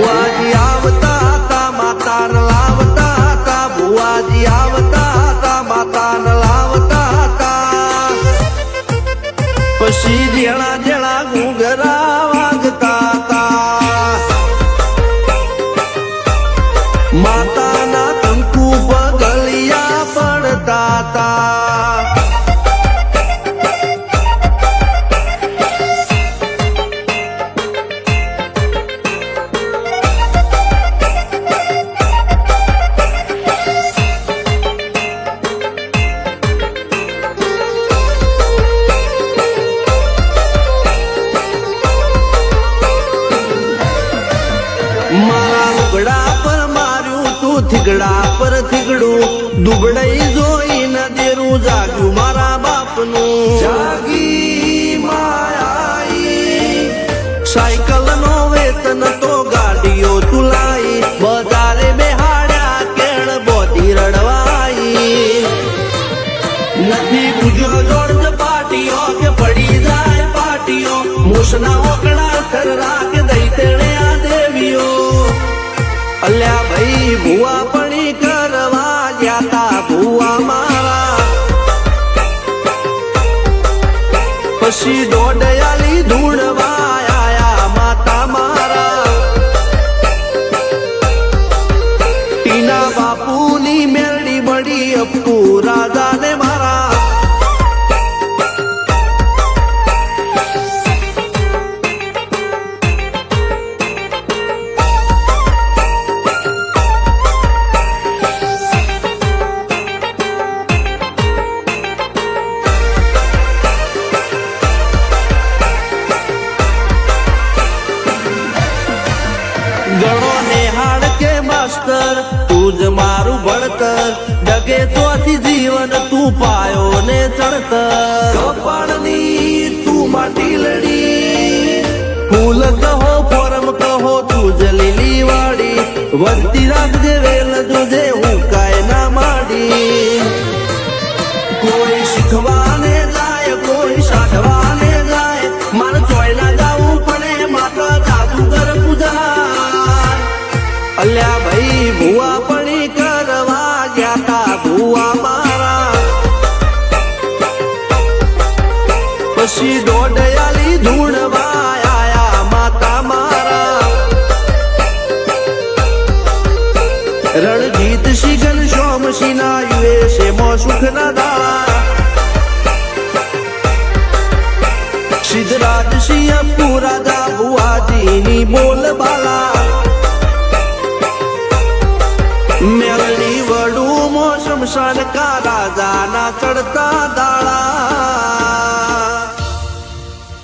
આવતા હતા લાવતા હતા આવતા હતા લાવતા હતા. પછી જેણા જેણા ઘૂંઘરા વાગતા માતાના થીગડા પર થીગડું દુબળઈ જોઈને દેરું જાગ્યું મારા બાપનું. જાગી માયાઈ. સાયકલ નો વેતન તો ગાડીઓ તુલાઈ વધારે બેહાડ્યા કેણ બોધી રડવાઈ. નથી બુજો જોર્જ પાટીઓ કે પડી જાય પાટીઓ. મૂસના ઓકડા થર રાખ દઈ તેણે આ દેવીઓ. અલ્યા ભાઈ ભુવા કરવા ગયા ભુવા મારા. પછી ડગે તોથી જીવન તું પાયો ને ચડતર. કપાળની તું માટી લડી. ફૂલ કહો ફોરમ કહો તું જ લીલી વાડી વધતી રાખજે વેલ જોજે હું કાય ના માડી. કોઈ શીખવાને જાય કોઈ સાધવાને જાય. મારે ચોય ના જાવું પડે માતા જાદુગર પૂજા. અલ્યા ભાઈ ભુવા પણી પછી દોડયાલી ધૂણવા આયા માતા મારા. રણજીત સિંહ ના યુએ યુએસે મો સુખના દાળા સિદ્ધરાજ સિંહ બુઆજી ની બોલ બાલા. મેલની વડું મો શમશાન કા રાજાના ચડતા દાળા.